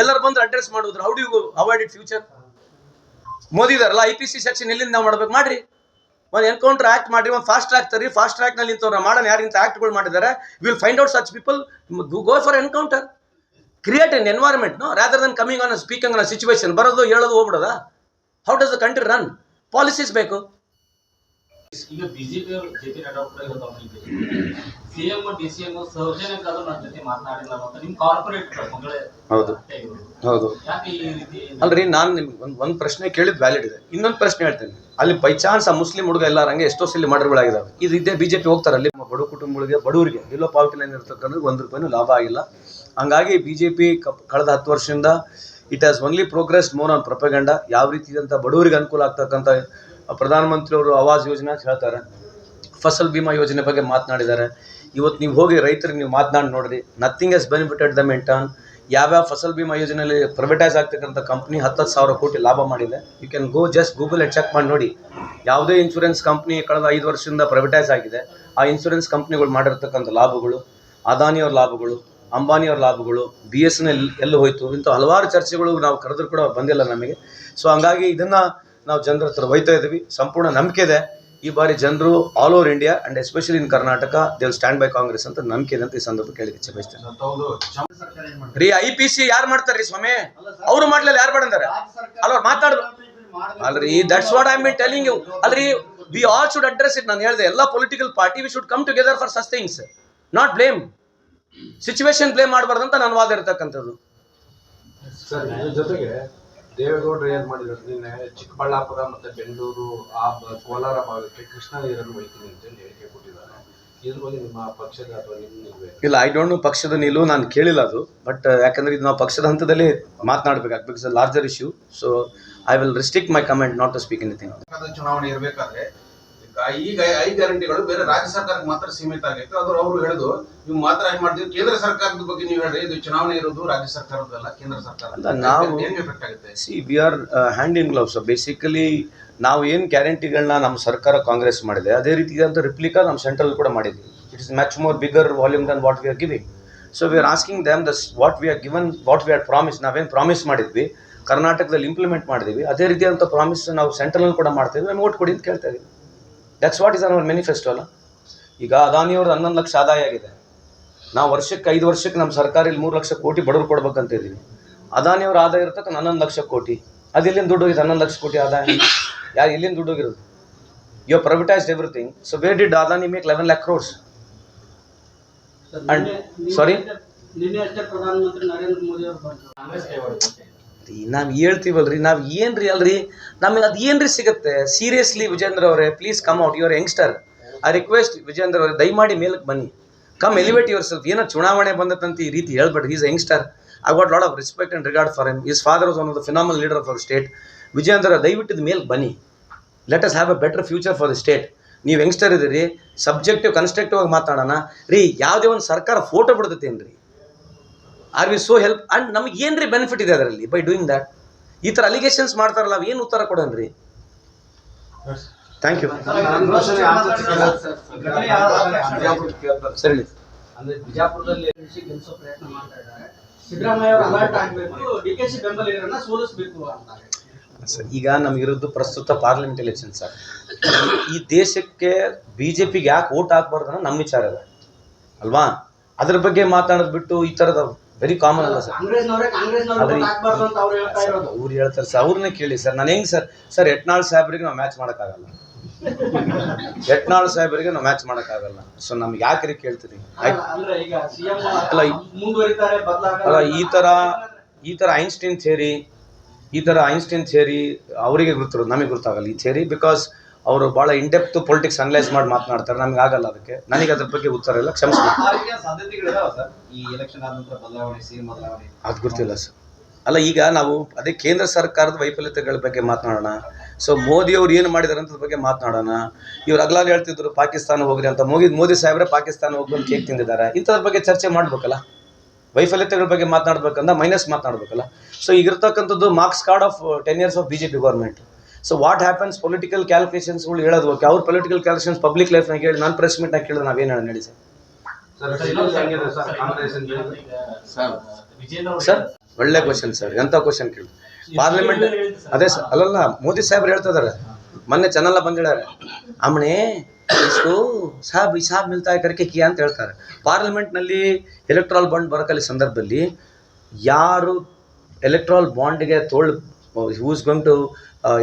ಎಲ್ಲರೂ ಬಂದು ಅಡ್ರೆಸ್ ಮಾಡಿದ್ರು. How do you avoid it future Modi ಇದಾರಲ್ಲ ಐ ಪಿ ಸಿ ಸೆಕ್ಷನ್ ಎಲ್ಲಿಂದ ನಾವು ಮಾಡ್ಬೇಕು? ಮಾಡ್ರಿ. ಒಂದು ಎನ್ಕೌಂಟರ್ ಆಕ್ಟ್ ಮಾಡ್ರಿ, ಒಂದು ಫಾಸ್ಟ್ ಟ್ರ್ಯಾಕ್ ತರ್ರಿ. ಫಾಸ್ಟ್ ಟ್ರ್ಯಾಕ್ನಲ್ಲಿ ಇಂಥವ್ರು ಮಾಡೋಣ ಯಾರಿಂತ ಆಕ್ಟ್ಗಳು ಮಾಡಿದ್ದಾರೆ will find out such people go for encounter create an environment no rather than coming on speaking on situation ಬರೋದು, ಹೇಳೋದು ಹೋಗ್ಬಿಡೋದಾ? How does the country run policies ಬೇಕು. ಈಗ ಬಿಜೆಪಿ ಅವರು ಜೆ ಪಿ ನಡ್ಡಾ ಕೂಡ ಸಿಎಂ ಡಿ ಸಿ ಎಂ ಸೌಜನ್ಯಕ್ಕೆ ಆದ್ರೂ ನನ್ನ ಜೊತೆ ಮಾತನಾಡಿಲ್ಲ ಅಂತ ನಿಮ್ ಕಾರ್ಪೊರೇಟ್ ಮಗಳೇ ಹೌದು. ಹೌದು. ಯಾಕೆ ಈ ರೀತಿ ಅಲ್ರಿ ನಾನು ನಿಮ್ಗೆ ಒಂದು ಒಂದು ಪ್ರಶ್ನೆ ಕೇಳಿದ್ ವ್ಯಾಲಿಡ್ ಇದೆ. ಇನ್ನೊಂದು ಪ್ರಶ್ನೆ ಹೇಳ್ತೇನೆ. ಅಲ್ಲಿ ಬೈ ಚಾನ್ಸ್ ಆ ಮುಸ್ಲಿಂ ಹುಡುಗ ಎಲ್ಲ ಹಂಗೆ ಎಷ್ಟೋ ಸಲ ಮರ್ಡರ್ಗಳಾಗಿದ್ದಾವೆ ಇದು ಇದೇ ಬಿಜೆಪಿ ಹೋಗ್ತಾರೆ ಅಲ್ಲಿ ನಮ್ಮ ಬಡ ಕುಟುಂಬಗಳಿಗೆ ಬಡವರಿಗೆ ಎಲ್ಲೋ ಪಾವತಿ ಲೈನ್ ಇರ್ತಕ್ಕಂಥ ಒಂದು ರೂಪಾಯಿನೂ ಲಾಭ ಆಗಿಲ್ಲ. ಹಂಗಾಗಿ ಬಿಜೆಪಿ ಕಳೆದ ಹತ್ತು ವರ್ಷದಿಂದ it has only progress more on propaganda ಯಾವ ರೀತಿ ಅಂತ ಬಡವರಿಗೆ ಅನುಕೂಲ ಆಗ್ತಕ್ಕಂಥ ಪ್ರಧಾನಮಂತ್ರಿ ಅವರು ಆವಾಸ್ ಯೋಜನೆ ಅಂತ ಹೇಳ್ತಾರೆ. ಫಸಲ್ ಬಿಮಾ ಯೋಜನೆ ಬಗ್ಗೆ ಮಾತನಾಡಿದ್ದಾರೆ. ಇವತ್ತು ನೀವು ಹೋಗಿ ರೈತರಿಗೆ ನೀವು ಮಾತನಾಡಿ ನೋಡ್ರಿ. Nothing is benefited the mention turn ಯಾವ್ಯಾವ ಫಸಲ್ ಬಿಮಾ ಯೋಜನೆಯಲ್ಲಿ ಪ್ರೈವೇಟೈಸ್ ಆಗ್ತಕ್ಕಂಥ ಕಂಪ್ನಿ ಹತ್ತತ್ತು ಸಾವಿರ ಕೋಟಿ ಲಾಭ ಮಾಡಿದೆ. You can go just Google check ಮಾಡಿ ನೋಡಿ. ಯಾವುದೇ ಇನ್ಶೂರೆನ್ಸ್ ಕಂಪ್ನಿ ಕಳೆದ ಐದು ವರ್ಷದಿಂದ ಪ್ರೈವೇಟೈಸ್ ಆಗಿದೆ. ಆ ಇನ್ಶೂರೆನ್ಸ್ ಕಂಪ್ನಿಗಳು ಮಾಡಿರ್ತಕ್ಕಂಥ ಲಾಭಗಳು ಅದಾನಿಯವ್ರ ಲಾಭಗಳು ಅಂಬಾನಿಯವ್ರ ಲಾಭಗಳು ಬಿ ಎಸ್ ಎನ್ ಎಲ್ ಎಲ್ಲಿ ಹೋಯ್ತು, ಇಂಥ ಹಲವಾರು ಚರ್ಚೆಗಳು ನಾವು ಕರೆದ್ರು ಕೂಡ ಬಂದಿಲ್ಲ ನಮಗೆ. ಸೊ ಹಂಗಾಗಿ ಇದನ್ನ ನಾವು ಜನರ ಹತ್ರ ಒಯ್ತಾ ಇದ್ದೀವಿ ಸಂಪೂರ್ಣ ನಂಬಿಕೆ ಇದೆ. ಈ ಬಾರಿ ಜನರು all over India and especially in Karnataka they will stand by Congress ಅಂತ ನಂಬಿಕೆ ಇದೆ ಅಂತ ಈ ಸಂದರ್ಭ ಕೇಳಿ ಬಯಸ್ತೇನೆ ರೀ ಐ ಪಿ ಸಿ ಯಾರು ಮಾಡ್ತಾರ್ರಿ ಸ್ವಾಮಿ? ಅವರು ಮಾಡ್ಲಿಲ್ಲ ಯಾರು ಮಾಡಂದಾರೆ? ಅಲ್ಲ ಮಾತಾಡ್ ಅಲ್ರಿ that's what I mean telling you ಅಲ್ರಿ we all should address it ನಾನು ಹೇಳಿದೆ ಎಲ್ಲ political party we should come together for such things not blame situation blame ಮಾಡಬಾರ್ದು ಅಂತ ನನ್ನ ವಾದ ಇರ್ತಕ್ಕಂಥದ್ದು. ಸರ್ ಇದ್ರ ಜೊತೆಗೆ ದೇವೇಗೌಡರು ಏನ್ ಮಾಡಿದ್ರು ನಿನ್ನೆ ಚಿಕ್ಕಬಳ್ಳಾಪುರ ಮತ್ತೆ ಬೆಂಗಳೂರು ಆ ಬ- ಕೋಲಾರ ಭಾಗಕ್ಕೆ ಕೃಷ್ಣ ನೀರನ್ನು ಒಯ್ತೀನಿ ಅಂತೇಳಿ ಹೇಳಿಕೆ ಕೊಟ್ಟಿದ್ದಾರೆ. ಇದ್ರ ಬಗ್ಗೆ ನಿಮ್ಮ ಪಕ್ಷದ ಅಥವಾ ನಿಮ್ಮ ನಿಲುವೆ ಇಲ್ಲ ಐ ಡೋಂಟ್ ನೋ ಪಕ್ಷದ ನಿಲುವು ನಾನು ಕೇಳಿಲ್ಲ ಅದು. ಬಟ್ ಯಾಕಂದ್ರೆ ಇದು ನಾವು ಪಕ್ಷದ ಹಂತದಲ್ಲಿ ಮಾತನಾಡ್ಬೇಕಾಗ್ because larger issue so I will restrict my comment not to speak anything ಚುನಾವಣೆ ಇರಬೇಕಾದ್ರೆ ಈಗ ಐ ಗ್ಯಾರಂಟಿಗಳು ಬೇರೆ ರಾಜ್ಯ ಸರ್ಕಾರಕ್ಕೆ ಮಾತ್ರ ಸೀಮಿತ ಆಗೈತೆ ಅದು ಅವರು ಹೇಳುದು ನೀವು ಮಾತ್ರ ಏನ್ ಮಾಡ್ತೀವಿ ಕೇಂದ್ರ ಸರ್ಕಾರದ ಬಗ್ಗೆ ನೀವು ಹೇಳ್ರಿ. ಇದು ಚುನಾವಣೆ ಇರೋದು ರಾಜ್ಯ ಸರ್ಕಾರದಲ್ಲ ಕೇಂದ್ರ ಸರ್ಕಾರ ನಾವು- ಏನ್ ಎಫೆಕ್ಟ್ ಆಗುತ್ತೆ? See we are hand in glove basically ನಾವು ಏನು ಗ್ಯಾರಂಟಿಗಳನ್ನ ನಮ್ಮ ಸರ್ಕಾರ ಕಾಂಗ್ರೆಸ್ ಮಾಡಿದೆ ಅದೇ ರೀತಿ ಅಂತ ರಿಪ್ಲಿಕಾ ನಮ್ಮ ಸೆಂಟ್ರಲ್ ಕೂಡ ಮಾಡಿದ್ವಿ. It is much more bigger volume than what we are giving so we are asking them thus what we are given what we are promise ನಾವೇನು ಪ್ರಾಮಿಸ್ ಮಾಡಿದ್ವಿ ಕರ್ನಾಟಕದಲ್ಲಿ ಇಂಪ್ಲಿಮೆಂಟ್ ಮಾಡಿದ್ವಿ ಅದೇ ರೀತಿಯಾದಂಥ ಪ್ರಾಮಿಸ್ ನಾವು ಸೆಂಟ್ರಲ್ ಕೂಡ ಮಾಡ್ತೇವೆ ಓಟ್ ಕೊಡಿ ಅಂತ ಕೇಳ್ತಾ ಇದೀವಿ that's what is our manifesto ಅಲ್ಲ? ಈಗ ಅದಾನಿಯವ್ರದ್ದು ಹನ್ನೊಂದು ಲಕ್ಷ ಆದಾಯ ಆಗಿದೆ. ನಾವು ವರ್ಷಕ್ಕೆ ಐದು ವರ್ಷಕ್ಕೆ ನಮ್ಮ ಸರ್ಕಾರ ಇಲ್ಲಿ ಮೂರು ಲಕ್ಷ ಕೋಟಿ ಬಡವ್ರು ಕೊಡ್ಬೇಕಂತ ಇದ್ದೀವಿ ಅದಾನಿಯವ್ರ ಆದಾಯ ಇರ್ತಕ್ಕ ಹನ್ನೊಂದು ಲಕ್ಷ ಕೋಟಿ. ಅದು ಇಲ್ಲಿಂದ ದುಡ್ಡು ಹೋಗಿದೆ ಹನ್ನೊಂದು ಲಕ್ಷ ಕೋಟಿ ಆದಾಯ. ಯಾರು ಇಲ್ಲಿಂದ ದುಡ್ಡು ಹೋಗಿರೋದು? You privatized everything so where did Adani make eleven lakh crores and? ನಿನ್ನೆ ಅಷ್ಟೇ ಪ್ರಧಾನಮಂತ್ರಿ ನರೇಂದ್ರ ಮೋದಿ ಅವರು ರೀ, ನಾವು ಹೇಳ್ತೀವಲ್ರಿ, ನಾವು ಏನ್ರಿ ಅಲ್ರಿ? ನಮಗೆ ಅದು ಏನ್ರಿ ಸಿಗುತ್ತೆ? ಸೀರಿಯಸ್ಲಿ ವಿಜೇಂದ್ರ ಅವರೇ please come out your youngster I request Vijayendra ಅವರೇ, ದಯಮಾಡಿ ಮೇಲಕ್ಕೆ ಬನ್ನಿ. ಕಮ್ ಎಲಿವೇಟ್ ಯುವರ್ ಸೆಲ್ಫ್ ಏನೋ ಚುನಾವಣೆ ಬಂದತ್ತಂತ ಈ ರೀತಿ ಹೇಳ್ಬೇಡ್ರಿ is youngster I what lot of respect and regard for him his father was one of the phenomenal leader of our state Vijayendra ದಯವಿಟ್ಟು ಇದು ಮೇಲೆ ಬನ್ನಿ. Let us have a better future for the state ನೀವು youngster ಇದ್ದೀರಿ subjective constructive ಆಗಿ ಮಾತಾಡೋಣ. ರೀ, ಯಾವುದೇ ಒಂದು ಸರ್ಕಾರ photo ಬಿಡ್ತೈತೇನ್ರಿ? Are we so help and ನಮ್ಗೆ ಏನ್ರಿ ಬೆನಿಫಿಟ್ ಇದೆ ಅದರಲ್ಲಿ ಬೈ ಡೂಯಿಂಗ್ ದಟ್ ಈ ಥರ ಅಲಿಗೇಷನ್ಸ್ ಮಾಡ್ತಾರಲ್ಲ ಏನು ಉತ್ತರ ಕೊಡೋಣ್ರಿ? ಥ್ಯಾಂಕ್ ಯು ಸರಿ. ಅಂದ್ರೆ ಬಿಜಾಪುರದಲ್ಲಿ ಗೆಲ್ಸೋ ಪ್ರಯತ್ನ ಮಾಡ್ತಾ ಇದ್ದಾರೆ. ಸಿದ್ದರಾಮಯ್ಯ ಅವರು ಅಲರ್ಟ್ ಆಗಬೇಕು ಡಿ ಕೆ ಸಿ ಬೆಂಬಲಿಗರನ್ನ ಸೋಲಿಸಬೇಕು ಅಂತಾರೆ ಸರ್ ಈಗ ನಮಗಿರೋದು ಪ್ರಸ್ತುತ ಪಾರ್ಲಿಮೆಂಟ್ ಎಲೆಕ್ಷನ್ ಸರ್. ಈ ದೇಶಕ್ಕೆ ಬಿ ಜೆ ಪಿಗೆ ಯಾಕೆ ಓಟ್ ಹಾಕ್ಬಾರ್ದು ಅನ್ನೋ ನಮ್ಮ ವಿಚಾರ ಇದೆ ಅಲ್ವಾ? ಅದ್ರ ಬಗ್ಗೆ ಮಾತಾಡೋದು ಬಿಟ್ಟು ಈ ಥರದ ವೆರಿ ಕಾಮನ್ ಅಲ್ಲ ಸರ್ ಅವ್ರು ಹೇಳ್ತಾರೆ ಸರ್ ಅವ್ರನ್ನೇ ಕೇಳಿ ಸರ್ ನಾನು ಹೆಂಗ್ ಸರ್ ಸರ್ ಎಟ್ನಾಳ್ ಸಾಹೇಬ್ರಿಗೆ ನಾವು ಮ್ಯಾಚ್ ಮಾಡೋಕ್ಕಾಗಲ್ಲ. ಯತ್ನಾಳ್ ಸಾಹೇಬರಿಗೆ ನಾವು ಮ್ಯಾಚ್ ಮಾಡೋಕ್ಕಾಗಲ್ಲ. ಸೊ ನಮ್ಗೆ ಯಾಕ್ರಿ ಕೇಳ್ತೀರಿ? ಅಲ್ಲ, ಅಲ್ಲ, ಈ- ಅಲ್ಲ ಥರ ಈ ಥರ ಐನ್ಸ್ಟೈನ್ ಥಿಯರಿ ಈ ಥರ ಐನ್ಸ್ಟೈನ್ ಥಿಯರಿ ಅವರಿಗೆ ಗೊತ್ತಿರೋದು ನಮಗೆ ಗೊತ್ತಾಗಲ್ಲ ಈ ಥಿಯರಿ ಬಿಕಾಸ್ ಅವರು ಭಾಳ ಇಂಡೆಪ್ತ್ ಪೊಲಿಟಿಕ್ಸ್ ಅನಲೈಸ್ ಮಾಡಿ ಮಾತನಾಡ್ತಾರೆ. ನಮ್ಗೆ ಆಗಲ್ಲ ಅದಕ್ಕೆ. ನನಗೆ ಅದ್ರ ಬಗ್ಗೆ ಉತ್ತರ ಇಲ್ಲ. ಕ್ಷಮಿಸಿ. ಅದು ಗೊತ್ತಿಲ್ಲ ಸರ್. ಅಲ್ಲ ಈಗ ನಾವು ಅದೇ ಕೇಂದ್ರ ಸರ್ಕಾರದ ವೈಫಲ್ಯತೆಗಳ ಬಗ್ಗೆ ಮಾತನಾಡೋಣ. ಸೊ ಮೋದಿ ಅವ್ರು ಏನು ಮಾಡಿದಾರೆ ಅಂತದ ಬಗ್ಗೆ ಮಾತನಾಡೋಣ. ಇವ್ರು ಅಗ್ಲಾಗ ಹೇಳ್ತಿದ್ರು ಪಾಕಿಸ್ತಾನ ಹೋಗ್ರಿ ಅಂತ. ಮೋದಿ ಮೋದಿ ಸಾಹೇಬ್ರೆ ಪಾಕಿಸ್ತಾನ ಹೋಗ್ಬಂದು ಕೇಕ್ ತಿಂದಿದ್ದಾರೆ. ಇಂಥದ್ರ ಬಗ್ಗೆ ಚರ್ಚೆ ಮಾಡ್ಬೇಕಲ್ಲ. ವೈಫಲ್ಯತೆಗಳ ಬಗ್ಗೆ ಮಾತನಾಡ್ಬೇಕಂದ್ರೆ ಮೈನಸ್ ಮಾತನಾಡ್ಬೇಕಲ್ಲ. So ಈಗಿರ್ತಕ್ಕಂಥದ್ದು marks card of ten years of B J P government so what happens political ಕ್ಯಾಲ್ಕುಲೇಷನ್ಸ್ಗಳು ಹೇಳೋದು ಓಕೆ ಅವ್ರ ಪೊಲಿಟಿಕಲ್ ಕ್ಯಾಲ್ಕುಲೇಷನ್ಸ್ ಪಬ್ಲಿಕ್ ಲೈಫ್ನಾಗ ಹೇಳಿ ನಾನು ಪ್ರೆಸ್ ಮೀಟ್ನಾಗ ಕೇಳಿದ್ರೆ ನಾವೇನು ಹೇಳೋಣ ಹೇಳಿ ಸರ್? ಒಳ್ಳೆ ಕ್ವಶನ್ ಸರ್ ಎಂಥ ಕ್ವಶನ್ ಕೇಳಿ. ಪಾರ್ಲಿಮೆಂಟ್ ಅದೇ ಸರ್ ಅಲ್ಲಲ್ಲ ಮೋದಿ ಸಾಹೇಬ್ರು ಹೇಳ್ತಾ ಇದಾರೆ. ಮೊನ್ನೆ ಚೆನ್ನಲ್ಲ ಬಂದಿದ್ದಾರೆ. ಅಮ್ಮನೆ ಇಷ್ಟು ಸಾಬ್ ಈ ಸಾಬ್ ಮಿಲ್ತಾ ಕರಿಕೆ ಕಿಯಾ ಅಂತ ಹೇಳ್ತಾರೆ. ಪಾರ್ಲಿಮೆಂಟ್ನಲ್ಲಿ ಎಲೆಕ್ಟ್ರಾಲ್ ಬಾಂಡ್ ಬರಕಲಿ ಸಂದರ್ಭದಲ್ಲಿ ಯಾರು ಎಲೆಕ್ಟ್ರಾಲ್ ಬಾಂಡ್ಗೆ ತೋಳ್ ಹೂಸ್ ಬಂಟು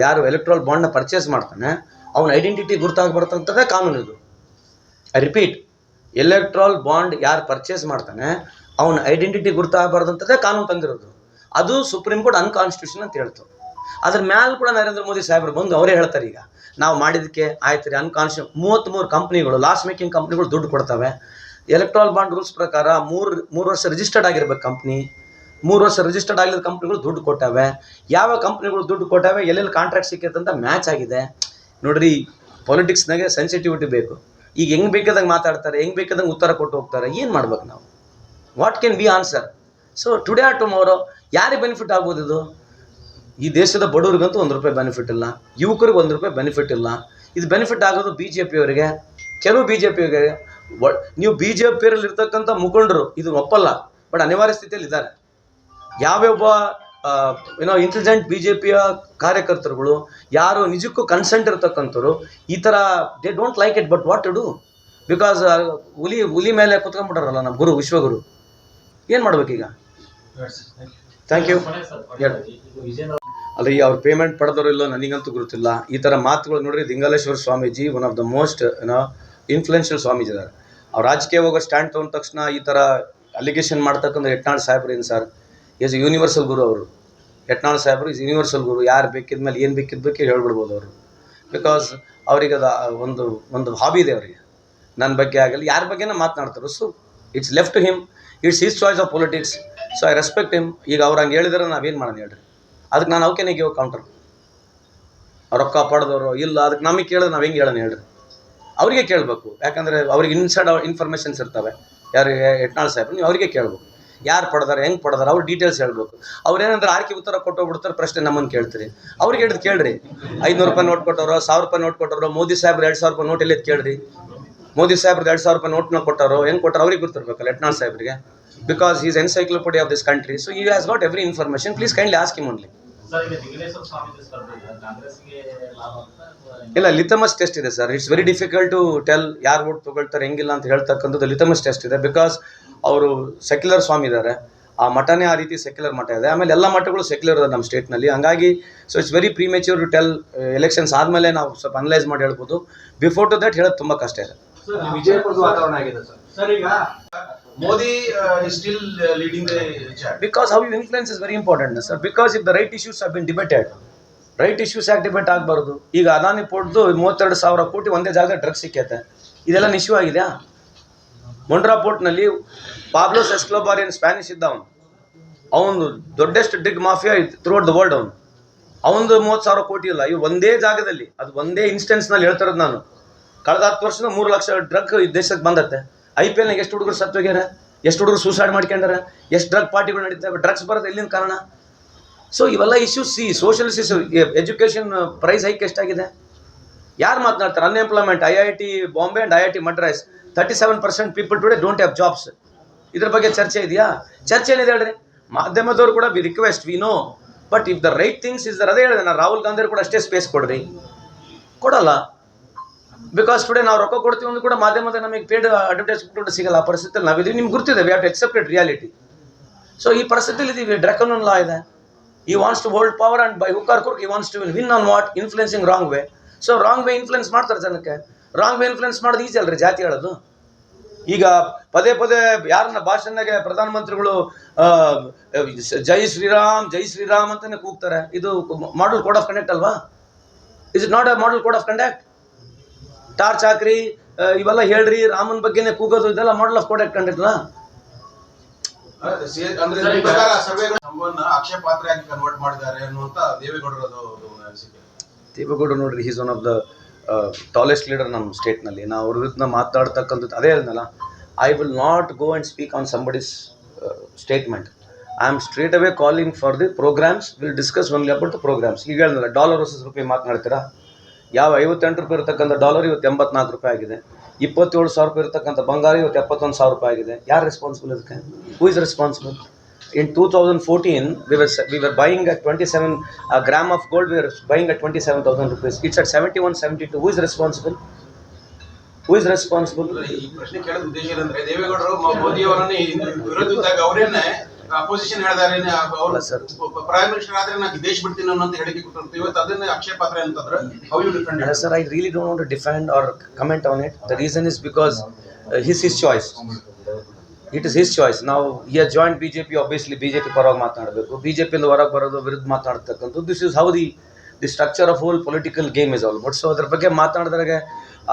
ಯಾರು ಎಲೆಕ್ಟ್ರಾಲ್ ಬಾಂಡ್ನ ಪರ್ಚೇಸ್ ಮಾಡ್ತಾನೆ, ಅವನ ಐಡೆಂಟಿಟಿ ಗುರ್ತಾಗಬರ್ತಂಥದ್ದೇ ಕಾನೂನು ಇದು. ಐ ರಿಪೀಟ್ ಎಲೆಕ್ಟ್ರಾಲ್ ಬಾಂಡ್ ಯಾರು ಪರ್ಚೇಸ್ ಮಾಡ್ತಾನೆ, ಅವನ ಐಡೆಂಟಿಟಿ ಗುರುತಾಗಬಾರ್ದಂತದೇ ಕಾನೂನು ತಂದಿರೋದು. ಅದು ಸುಪ್ರೀಂ ಕೋರ್ಟ್ ಅನ್ಕಾನ್ಸ್ಟಿಟ್ಯೂಷನ್ ಅಂತ ಹೇಳ್ತು. ಅದ್ರ ಮ್ಯಾಲ ಕೂಡ ನರೇಂದ್ರ ಮೋದಿ ಸಾಹೇಬ್ರು ಬಂದು ಅವರೇ ಹೇಳ್ತಾರೆ ಈಗ, ನಾವು ಮಾಡಿದ್ದಕ್ಕೆ ಆಯ್ತು ರೀ ಅನ್ಕಾನ್ಸ್ಟಿ ಮೂವತ್ತ್ಮೂರು ಕಂಪ್ನಿಗಳು ಲಾಸ್ ಮೇಕಿಂಗ್ ಕಂಪ್ನಿಗಳು ದುಡ್ಡು ಕೊಡ್ತವೆ. ಎಲೆಕ್ಟ್ರಾಲ್ ಬಾಂಡ್ ರೂಲ್ಸ್ ಪ್ರಕಾರ ಮೂರು ಮೂರು ವರ್ಷ ರಿಜಿಸ್ಟರ್ಡ್ ಆಗಿರ್ಬೇಕು ಕಂಪ್ನಿ ಮೂರು ವರ್ಷ ರಿಜಿಸ್ಟರ್ಡ್ ಆಗಿರೋ ಕಂಪ್ನಿಗಳು ದುಡ್ಡು ಕೊಟ್ಟವೆ. ಯಾವ ಕಂಪ್ನಿಗಳು ದುಡ್ಡು ಕೊಟ್ಟವೆ, ಎಲ್ಲೆಲ್ಲಿ ಕಾಂಟ್ರಾಕ್ಟ್ ಸಿಕ್ಕೈತೆ ಅಂತ ಮ್ಯಾಚ್ ಆಗಿದೆ. ನೋಡ್ರಿ ಪೊಲಿಟಿಕ್ಸ್ನಾಗೆ ಸೆನ್ಸಿಟಿವಿಟಿ ಬೇಕು. ಈಗ ಹೆಂಗೆ ಬೇಕಾದಂಗೆ ಮಾತಾಡ್ತಾರೆ, ಹೆಂಗೆ ಬೇಕಾದಂಗೆ ಉತ್ತರ ಕೊಟ್ಟು ಹೋಗ್ತಾರೆ, ಏನು ಮಾಡ್ಬೇಕು ನಾವು? What can be answer so today or tomorrow ಯಾರಿಗೆ ಬೆನಿಫಿಟ್ ಆಗ್ಬೋದು ಇದು? ಈ ದೇಶದ ಬಡವರಿಗಂತೂ ಒಂದು ರೂಪಾಯಿ ಬೆನಿಫಿಟ್ ಇಲ್ಲ. ಯುವಕರಿಗೆ ಒಂದು ರೂಪಾಯಿ ಬೆನಿಫಿಟ್ ಇಲ್ಲ. ಇದು ಬೆನಿಫಿಟ್ ಆಗೋದು ಬಿ ಜೆ ಪಿಯವರಿಗೆ ಕೆಲವು ಬಿ ಜೆ ಪಿಯವರಿಗೆ ನೀವು ಬಿ ಜೆ ಪಿಯರಲ್ಲಿ ಇರ್ತಕ್ಕಂಥ ಮುಖಂಡರು, ಇದು ಒಪ್ಪಲ್ಲ, ಬಟ್ ಅನಿವಾರ್ಯ ಸ್ಥಿತಿಯಲ್ಲಿ ಇದ್ದಾರೆ ಯಾವ್ಯಾವ ಏನೋ ಇಂಟೆಲಿಜೆಂಟ್ ಬಿ ಜೆ ಪಿಯ ಕಾರ್ಯಕರ್ತರುಗಳು, ಯಾರು ನಿಜಕ್ಕೂ ಕನ್ಸೆಂಟ್ ಇರ್ತಕ್ಕಂಥವ್ರು, ಈ ಥರ they don't like it but what to do because ಹುಲಿ ಹುಲಿ ಮೇಲೆ ಕುತ್ಕೊಂಡ್ಬಿಟ್ಟಾರಲ್ಲ ನಮ್ಮ ಗುರು, ವಿಶ್ವಗುರು. ಏನು ಮಾಡ್ಬೇಕೀಗ ಥ್ಯಾಂಕ್ ಯು ಅಲ್ಲಿ, ಈ ಪೇಮೆಂಟ್ ಪಡೆದವರು ಇಲ್ಲೋ ನನಗಂತೂ ಗೊತ್ತಿಲ್ಲ ಈ ಥರ ಮಾತುಗಳು ನೋಡ್ರಿ, Dingaleshwara Swamiji one of the most ಏನೋ ಇನ್ಫ್ಲುಯೆನ್ಷಿಯಲ್ ಸ್ವಾಮೀಜಿ ಇದ್ದಾರೆ ಅವ್ರು ರಾಜಕೀಯ ಹೋಗೋ ಸ್ಟ್ಯಾಂಡ್ ತೊಗೊಂಡ ತಕ್ಷಣ ಈ ಥರ ಅಲಿಗೇಷನ್ ಮಾಡ್ತಕ್ಕಂಥ ಯತ್ನಾಳ್ ಸಾಹೇಬ್ರು ಸರ್? ಈಸ್ ಯೂನಿವರ್ಸಲ್ ಗುರು ಅವರು. ಯತ್ನಾಳ್ ಸಾಹೇಬ್ರು ಇಸ್ ಯೂನಿವರ್ಸಲ್ ಗುರು ಯಾರು ಬೇಕಿದ ಮೇಲೆ ಏನು ಬೇಕಿದ್ ಬೇಕು ಹೇಳ್ಬಿಡ್ಬೋದು ಅವರು. ಬಿಕಾಸ್ ಅವ್ರಿಗೆ ಅದು ಒಂದು ಒಂದು ಹಾಬಿ ಇದೆ ಅವರಿಗೆ. ನನ್ನ ಬಗ್ಗೆ ಆಗಲಿ, ಯಾರ ಬಗ್ಗೆನೇ ಮಾತನಾಡ್ತಾರೆ. So it's left to him it's his choice of politics so I respect him ಈಗ ಅವ್ರು ಹಂಗೆ ಹೇಳಿದ್ರೆ ನಾವೇನು ಮಾಡೋಣ ಹೇಳ್ರಿ? ಅದಕ್ಕೆ ನಾನು ಅವಕ್ಕೆ ಗಿವ್ ಕೌಂಟರ್ ರೊಕ್ಕ ಪಡೆದವರು ಇಲ್ಲ ಅದಕ್ಕೆ ನಮಗೆ ಕೇಳಿದ್ರೆ ನಾವು ಹೆಂಗೆ ಹೇಳೋಣ ಹೇಳ್ರಿ? ಅವರಿಗೆ ಕೇಳಬೇಕು. ಯಾಕಂದರೆ ಅವ್ರಿಗೆ ಇನ್ಸೈಡ್ ಇನ್ಫಾರ್ಮೇಷನ್ಸ್ ಇರ್ತವೆ. ಯಾರು ಯತ್ನಾಳ್ ಸಾಹೇಬ್ರು ನೀವು ಅವರಿಗೆ ಕೇಳಬೇಕು. ಯಾರು ಪಡೆದಾರೆ, ಹೆಂಗೆ ಪಡೆದಾರೆ, ಅವ್ರು ಡೀಟೇಲ್ಸ್ ಹೇಳ್ಬೇಕು. ಅವ್ರು ಏನಂದ್ರೆ ಆರ್ಕೆ ಉತ್ತರ ಕೊಟ್ಟೋಗ್ಬಿಡ್ತಾರೆ ಪ್ರಶ್ನೆ ನಮ್ಮನ್ನು ಕೇಳ್ತೀರಿ. ಅವ್ರಿಗೆ ಹಿಡಿದು ಕೇಳ್ರಿ. ಐನೂರು ರೂಪಾಯಿ ನೋಟ್ ಕೊಟ್ಟವರು, ಸಾವಿರ ರೂಪಾಯಿ ನೋಟ್ ಕೊಟ್ಟವರು, ಮೋದಿ ಸಾಹೇಬ್ರು ಎರಡು ಸಾವಿರ ರೂಪಾಯಿ ನೋಟ್ ಎಲ್ಲಿ ಕೇಳ್ರಿ? ಮೋದಿ ಸಾಹೇಬ್ರು ಎರಡು ಸಾವಿರ ರೂಪಾಯಿ ನೋಟ್ನ ಕೊಟ್ಟರು ಹೆಂಗೆ ಕೊಟ್ಟರು ಅವ್ರಿಗೆ ಗೊತ್ತಿರ್ಬೇಕು ಲೆಟ್ನಾಳ್ ಸಾಹೇಬ್ರಿಗೆ. Because is encyclopedia of this country so he has got every information please kindly ask him only sir ಇಲ್ಲ ಲಿಥಮಸ್ ಟೆಸ್ಟ್ ಇದೆ sir it's very difficult to tell ಯಾರು ಓಟ್ ತಗೊಳ್ತಾರೆ ಹೆಂಗಿಲ್ಲ ಅಂತ ಹೇಳ್ತಕ್ಕಂಥದ್ದು ಲಿಥಮಸ್ ಟೆಸ್ಟ್ ಇದೆ. ಬಿಕಾಸ್ ಅವರು ಸೆಕ್ಯುಲರ್ ಸ್ವಾಮಿ ಇದ್ದಾರೆ ಆ ಮಠನೇ ಆ ರೀತಿ ಸೆಕ್ಯುಲರ್ ಮಠ ಇದೆ. ಆಮೇಲೆ ಎಲ್ಲ ಮಠಗಳು ಸೆಕ್ಯುಲರ್ ಇದೆ ನಮ್ಮ ಸ್ಟೇಟ್ನಲ್ಲಿ ಹಂಗಾಗಿ so it's very premature to tell elections ಆದಮೇಲೆ ನಾವು ಸ್ವಲ್ಪ ಅನಲೈಸ್ ಮಾಡಿ ಹೇಳ್ಬೋದು. ಬಿಫೋರ್ ಟು ದಟ್ ಹೇಳೋದು ತುಂಬ ಕಷ್ಟ ಇದೆ. Sir uh, is still uh, leading the Modi still leading you influence because very important, sir. Is very important sir because have been debated right issues ಯಾಕೆ ಡಿಬೇಟ್ ಆಗಬಾರ್ದು. ಈಗ ಅದಾನಿ ಪೋರ್ಟ್ದು ಮೂವತ್ತೆರಡು ಸಾವಿರ ಕೋಟಿ ಒಂದೇ ಜಾಗ ಡ್ರಗ್ಸ್ ಸಿಕ್ಕೈತೆ. ಇದೆಲ್ಲ ಇಶ್ಯೂ ಆಗಿದೆಯಾ? ಮೊಂಡ್ರಾ ಪೋರ್ಟ್ನಲ್ಲಿ ಪಾಬ್ಲೋಸ್ ಎಸ್ಕ್ಲೋಬಾರ್ ಏನು ಸ್ಪ್ಯಾನಿಷ್ ಇದ್ದ ಅವನು ಅವನು ದೊಡ್ಡೆಸ್ಟ್ drug mafia throughout the world ಅವನು. ಅವನದು ಮೂವತ್ತು ಸಾವಿರ ಕೋಟಿ ಇಲ್ಲ. ಇವು ಒಂದೇ ಜಾಗದಲ್ಲಿ ಅದು ಒಂದೇ ಇನ್ಸ್ಟೆನ್ಸ್ನಲ್ಲಿ ಹೇಳ್ತಿರೋದು ನಾನು. ಕಳೆದ ಹತ್ತು ವರ್ಷದ ಮೂರು ಲಕ್ಷ ಡ್ರಗ್ ಈ ದೇಶಕ್ಕೆ ಬಂದತ್ತೆ ಐ ಪಿ ಎಲ್ನಾಗ ಎಷ್ಟು ಹುಡುಗರು ಸತ್ತೋಗ್ಯಾರ ಎಷ್ಟು ಹುಡುಗರು ಸೂಸೈಡ್ ಮಾಡ್ಕೊಂಡಾರ? ಎಷ್ಟು ಡ್ರಗ್ ಪಾರ್ಟಿಗಳು ನಡೀತಾವೆ ಡ್ರಗ್ಸ್ ಬರೋದು ಎಲ್ಲಿನ ಕಾರಣ? ಸೊ ಇವೆಲ್ಲ issues see social issues education price hike ಎಷ್ಟಾಗಿದೆ? ಯಾರು ಮಾತನಾಡ್ತಾರೆ? Unemployment I I T Bombay and I I T Madras thirty seven percent people today don't have jobs ಇದ್ರ ಬಗ್ಗೆ ಚರ್ಚೆ ಇದೆಯಾ? ಚರ್ಚೆ ಏನಿದೆ ಹೇಳ್ರಿ? ಮಾಧ್ಯಮದವ್ರು ಕೂಡ we request we know but if the right things is there ಅದೇ ಹೇಳಿದೆ ನಾನು ರಾಹುಲ್ ಗಾಂಧಿ ಕೂಡ ಅಷ್ಟೇ ಸ್ಪೇಸ್ ಕೊಡ್ರಿ. ಕೊಡಲ್ಲ. ಬಿಕಾಸ್ ಟುಡೇ ನಾವು ರೊಕ್ಕ ಕೊಡ್ತೀವಿ ಅಂದ್ರೆ ಕೂಡ ಮಾಧ್ಯಮದ ನಮಗೆ ಪೇಡ್ ಅಡ್ವರ್ಟೈಸ್ಮೆಂಟ್ ಸಿಗಲ್ಲ. ಆ ಪರಿಸ್ಥಿತಿಯಲ್ಲಿ ನಾವಿದ್ದೀವಿ ನಿಮ್ಗೆ ಗೊತ್ತಿದೆ we have to accepted reality so ಈ ಪರಿಸ್ಥಿತಿಯಲ್ಲಿ ಇದ್ದೀವಿ ಡ್ರಕನ್ ಲಾ ಇದೆ. He wants to hold power and by hook or crook he wants to win on what influencing wrong way so wrong way influence ಮಾಡ್ತಾರೆ ಜನಕ್ಕೆ. Wrong way influence ಮಾಡೋದು easy ಅಲ್ರಿ, ಜಾತಿ ಹೇಳೋದು. ಈಗ ಪದೇ ಪದೇ ಯಾರನ್ನ ಭಾಷಣಗೆ ಪ್ರಧಾನಮಂತ್ರಿಗಳು ಜೈ ಶ್ರೀರಾಮ್ ಜೈ ಶ್ರೀರಾಮ್ ಅಂತಾನೆ ಕೂಗ್ತಾರೆ. ಇದು ಮಾಡಲ್ ಕೋಡ್ ಆಫ್ ಕಂಡಕ್ಟ್ ಅಲ್ವಾ? Is it not a model code of conduct torch ಹಾಕ್ರಿ ಇವೆಲ್ಲ ಹೇಳ್ರಿ ರಾಮನ್ ಬಗ್ಗೆನೇ ಕೂಗೋದು ಇದೆಲ್ಲ model of code of conduct ಅಂದ್ರೆ ಸರ್, ನಿಮ್ ಈಗ- ಪ್ರಕಾರ ಸರ್ವೆಗಳು ನಮ್ಮನ್ನ ಆಕ್ಷೇಪಾತ್ರೆಯಾಗಿ ಕನ್ವರ್ಟ್ ಮಾಡಿದ್ದಾರೆ ಅನ್ನುವಂತ ದೇವೇಗೌಡರದು ಒಂದು ಅನಿಸಿಕೆ. ದೇವೇಗೌಡ ನೋಡ್ರಿ is one of the tallest leader ನಮ್ಮ ಸ್ಟೇಟ್ನಲ್ಲಿ ನಾವು ಅವ್ರ ವಿರುದ್ಧ ಮಾತಾಡ್ತಕ್ಕಂಥದ್ದು ಅದೇ ಹೇಳಿದ್ನಲ್ಲ I will not go and speak on somebody's statement I am straight away calling for the programmes will discuss only about the programmes ಈಗ ಹೇಳಿದ್ನಲ್ಲ ಡಾಲರ್ ವರ್ಸಸ್ ರೂಪಾಯಿ ಮಾತನಾಡ್ತೀರಾ? ಯಾವ ಐವತ್ತೆಂಟು ರೂಪಾಯಿ ಇರತಕ್ಕಂಥ ಡಾಲರ್ ಇವತ್ತು ಎಂಬತ್ನಾಲ್ಕು ರೂಪಾಯಿ ಆಗಿದೆ. ಇಪ್ಪತ್ತೇಳು ಸಾವಿರ ರೂಪಾಯಿ ಇರತಕ್ಕಂಥ ಬಂಗಾರ ಇವತ್ತು ಎಪ್ಪತ್ತೊಂದು ಸಾವಿರ ರೂಪಾಯಿ ಆಗಿದೆ. ಯಾರು ರೆಸ್ಪಾನ್ಸಿಬಲ್ ಇದಕ್ಕೆ? Who is responsible in 2014 buying were twenty seven gram of 27 a gram of gold, we were buying at 27000 rupees. It's at 71 72 who is responsible? Who is responsible? ಈ ಪ್ರಶ್ನೆ ಕೇಳೋದು ಉದ್ದೇಶ ಏನಂದ್ರೆ, ದೇವೇಗೌಡರು ಮೋದಿ ಅವರನ್ನೇ ವಿರೋಧಿಸಿದಾಗ ಅವರೇನೆ ಅಪೋಸಿಷನ್ ಹೇಳಿದಾರೆ ಅಲ್ಲ ಸರ್. ಪ್ರೈಮ್ ಮಿನಿಸ್ಟರ್ ಆದ್ರೆ ನಾನು ದೇಶ ಬಿಡ್ತೀನಿ ಅನ್ನೋ ಅಂತ ಹೇಳಿಕೆ ಕೊಟ್ಟಿರ್ತೀವಿ. ಇವತ್ತು ಅದನ್ನ ಆಕ್ಷೇಪಾತ್ರ ಅಂತಂದ್ರೆ how you defend Uh, sir, don't want to want or defend reason is because his is choice it is his choice ನಾವು his choice. Now he has joined BJP. Obviously, BJP ಪರವಾಗಿ ಮಾತನಾಡಬೇಕು. BJP ಇಂದ ಹೊರಗೆ ಬರೋದು ವಿರುದ್ಧ ಮಾತನಾಡ್ತಕ್ಕಂಥದ್ದು. This is how the the structure of whole political game is all but so ಅದ್ರ ಬಗ್ಗೆ ಮಾತನಾಡಿದಾಗ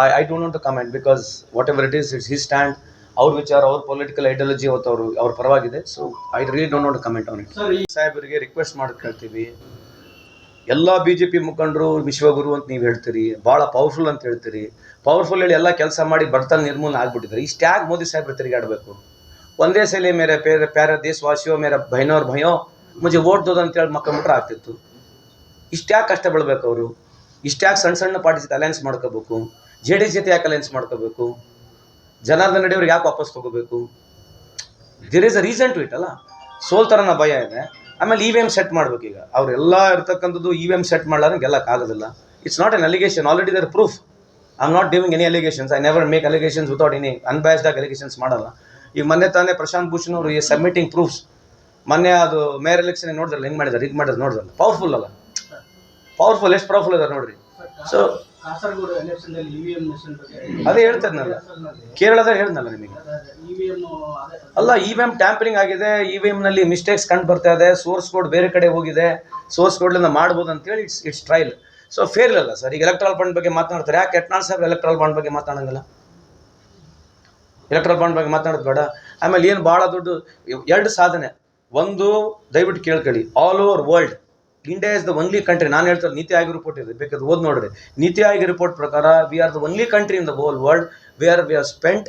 I I don't want to comment because whatever it is it's he stand ಅವ್ರ ವಿಚಾರ ಅವ್ರ ಪೊಲಿಟಿಕಲ್ ಐಡಿಯಾಲಜಿ ಅವತ್ತು ಅವರು ಅವ್ರ ಪರವಾಗಿದೆ. So I really don't not comment on it ಸಾಹೇಬರಿಗೆ ರಿಕ್ವೆಸ್ಟ್ ಮಾಡಿ ಕೇಳ್ತೀವಿ ಎಲ್ಲ ಬಿ ಜೆ ಪಿ ಮುಖಂಡರು ವಿಶ್ವಗುರು ಅಂತ ನೀವು ಹೇಳ್ತೀರಿ. ಭಾಳ ಪವರ್ಫುಲ್ ಅಂತ ಹೇಳ್ತೀರಿ. ಪವರ್ಫುಲ್ ಹೇಳಿ ಎಲ್ಲ ಕೆಲಸ ಮಾಡಿ ಬಡತನ ನಿರ್ಮೂಲನೆ ಈ ಇಷ್ಟ್ಯಾಗ ಮೋದಿ ಸಾಹೇಬ್ರ ತಿರುಗಾಡಬೇಕು. ಒಂದೇ ಸಲ ಮೇರೆ ಪೇರ ಪ್ಯಾರ ದೇಶವಾಸಿಯೋ ಮೇರೆ ಭಯನೋರ್ ಭಯೋ ಮುಂಚೆ ಓಟ್ ದೋದು ಅಂತೇಳಿ ಮಕ್ಕಂಬಿಟ್ರೆ ಆಗ್ತಿತ್ತು. ಇಷ್ಟ್ಯಾಕೆ ಕಷ್ಟ ಬೀಳ್ಬೇಕು ಅವರು. ಇಷ್ಟ್ಯಾಕೆ ಸಣ್ಣ ಸಣ್ಣ ಪಾರ್ಟಿ ಜೊತೆ ಅಲಯನ್ಸ್ ಮಾಡ್ಕೋಬೇಕು. ಜೆ ಡಿ ಜೊತೆ ಯಾಕೆ ಅಲಯನ್ಸ್ ಮಾಡ್ಕೋಬೇಕು? ಜನಾರ್ದನ್ ರೆಡ್ಡಿ ಅವ್ರಿಗೆ ಯಾಕೆ ವಾಪಸ್ ತಗೋಬೇಕು? There is a reason to it ಅಲ್ಲ? ಸೋಲ್ತಾರನ ಭಯ ಇದೆ. ಆಮೇಲೆ ಇ ವಿ ಎಂ ಸೆಟ್ ಮಾಡ್ಬೇಕು ಈಗ. ಅವರೆಲ್ಲ ಇರ್ತಕ್ಕಂಥದ್ದು ಇ ವಿ ಎಂ ಸೆಟ್ ಮಾಡಲಾರ ಗೆಲ್ಲಕ್ಕಾಗೋದಿಲ್ಲ it's not an allegation already there proof I am not giving any allegations I never make allegations without any unbiased ಆಗಿ ಅಲಿಗೇಷನ್ಸ್ ಮಾಡಲ್ಲ. ಈಗ ಮೊನ್ನೆ ತಾನೇ ಪ್ರಶಾಂತ್ ಭೂಷಣ್ ಅವರು ಈ ಸಬ್ಮಿಟಿಂಗ್ ಪ್ರೂಫ್ಸ್ ಮೊನ್ನೆ ಅದು ಮೇಯರ್ ಎಲೆಕ್ಷನ್ ನೋಡಿದ್ರಲ್ಲ, ಹೆಂಗೆ ಮಾಡಿದಾರೆ? ಇದು ಮಾಡಿದ್ರೆ ನೋಡಿದ್ರಲ್ಲ? ಪವರ್ಫುಲ್ ಅಲ್ಲ? ಪವರ್ಫುಲ್ ಎಷ್ಟು ಪವರ್ಫುಲ್ ಇದಾರೆ ನೋಡ್ರಿ? ಸೊ ಕಾಸರಗೋಡು ಎಲೆಕ್ಷನ್ ಅಲ್ಲಿ ಇವಿಎಂ ಮಿಷನ್ ಬಗ್ಗೆ ಅದೇ ಹೇಳ್ತಿದ್ನಲ್ಲ ಕೇರಳದ ಹೇಳ್ದಲ್ಲ ನಿಮಗೆ? ಇವಿಎಂ ಅಲ್ಲ ಇ ವಿ ಎಂ ಟ್ಯಾಂಪರಿಂಗ್ ಆಗಿದೆ. ಇ ವಿ ನಲ್ಲಿ ಮಿಸ್ಟೇಕ್ಸ್ ಕಂಡು ಬರ್ತಾ ಇದೆ. ಸೋರ್ಸ್ ಕೋಡ್ ಬೇರೆ ಕಡೆ ಹೋಗಿದೆ. ಸೋರ್ಸ್ ಕೋಡ್ಲಿಂದ ಮಾಡ್ಬೋದು ಅಂತೇಳಿ it's it's trial so fair ಇಲ್ಲ ಸರ್ ಈಗ ಎಲೆಕ್ಟ್ರಲ್ ಬಾಂಡ್ ಬಗ್ಗೆ ಮಾತನಾಡ್ತಾರೆ. ಯಾಕೆ ಎಟ್ನಾಳ್ ಸಾಹೇಬ್ ಎಲೆಕ್ಟ್ರಲ್ ಬಾಂಡ್ ಬಗ್ಗೆ ಮಾತಾಡಂಗಿಲ್ಲ ಎಲೆಕ್ಟ್ರಾಲ್ ಬಾಂಡ್ ಬಗ್ಗೆ ಮಾತಾಡೋದು ಬೇಡ. ಆಮೇಲೆ ಏನು ಭಾಳ ದೊಡ್ಡ ಎರಡು ಸಾಧನೆ. ಒಂದು ದಯವಿಟ್ಟು ಕೇಳ್ಕೊಳ್ಳಿ. All over world India is the only country ನಾನು ಹೇಳ್ತಾರೆ ನೀತಿ ಆಯೋಗ ರಿಪೋರ್ಟ್ ಇದೆ, ಬೇಕಾದ್ರೆ ಓದ್ ನೋಡ್ರಿ. ನೀತಿ ಆಯೋಗ ರಿಪೋರ್ಟ್ ಪ್ರಕಾರ we are the only country in the whole world we are we are spent